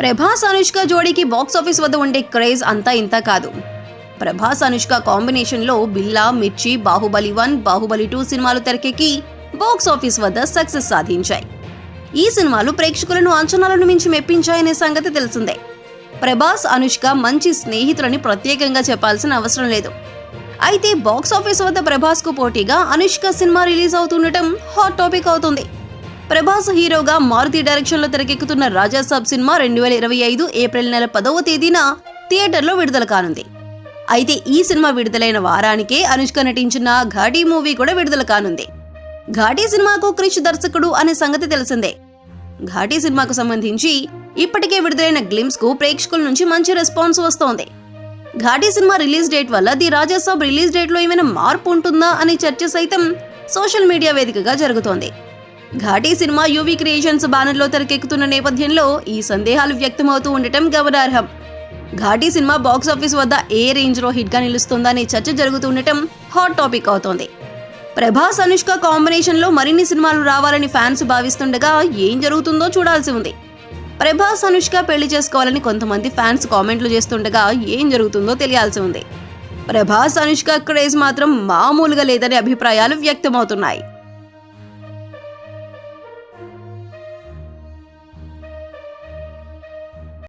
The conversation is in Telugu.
ప్రభాస్ అనుష్క జోడీకి బాక్స్ ఆఫీస్ వద్ద ఉండే క్రేజ్ అంతా ఇంత కాదు. ప్రభాస్ అనుష్క కాంబినేషన్లో బిల్లా మిర్చి బాహుబలి వన్ బాహుబలి టూ సినిమాలు తెరకెక్కి బాక్స్ ఆఫీస్ వద్ద సక్సెస్ సాధించాయి. ఈ సినిమాలు ప్రేక్షకులను అంచనాలను మించి మెప్పించాయనే సంగతి తెలిసిందే. ప్రభాస్ అనుష్క మంచి స్నేహితులని ప్రత్యేకంగా చెప్పాల్సిన అవసరం లేదు. అయితే బాక్స్ ఆఫీస్ వద్ద ప్రభాస్కు పోటీగా అనుష్క సినిమా రిలీజ్ అవుతుండటం హాట్ టాపిక్ అవుతుంది. ప్రభాస్ హీరోగా మారుతి డైరెక్షన్లో తెరకెక్కుతున్న రాజాసాబ్ సినిమా రెండు వేల ఇరవై ఐదు ఏప్రిల్ నెల పదవ తేదీన థియేటర్లో విడుదల కానుంది. అయితే ఈ సినిమా విడుదలైన వారానికే అనుష్క నటించిన ఘాటీ మూవీ కూడా విడుదల కానుంది. ఘాటీ సినిమాకు క్రిష్ దర్శకుడు అనే సంగతి తెలిసిందే. ఘాటీ సినిమాకు సంబంధించి ఇప్పటికే విడుదలైన గ్లిమ్స్కు ప్రేక్షకుల నుంచి మంచి రెస్పాన్స్ వస్తోంది. ఘాటీ సినిమా రిలీజ్ డేట్ వల్ల ది రాజాసాబ్ రిలీజ్ డేట్లో ఏమైనా మార్పు ఉంటుందా అనే చర్చ సైతం సోషల్ మీడియా వేదికగా జరుగుతోంది. ఘాటీ సినిమా యువి క్రియేషన్స్ బ్యానర్లో తెరకెక్కుతున్న నేపథ్యంలో ఈ సందేహాలు వ్యక్తమవుతూ ఉండటం గమనార్హం. ఘాటీ సినిమా బాక్స్ ఆఫీస్ వద్ద ఏ రేంజ్ హిట్గా నిలుస్తుందనే చర్చ జరుగుతుండటం హాట్ టాపిక్ అవుతోంది. ప్రభాస్ అనుష్క కాంబినేషన్లో మరిన్ని సినిమాలు రావాలని ఫ్యాన్స్ భావిస్తుండగా ఏం జరుగుతుందో చూడాల్సి ఉంది. ప్రభాస్ అనుష్క పెళ్ళి చేసుకోవాలని కొంతమంది ఫ్యాన్స్ కామెంట్లు చేస్తుండగా ఏం జరుగుతుందో తెలియాల్సి ఉంది. ప్రభాస్ అనుష్క క్రేజ్ మాత్రం మామూలుగా లేదనే అభిప్రాయాలు వ్యక్తమవుతున్నాయి.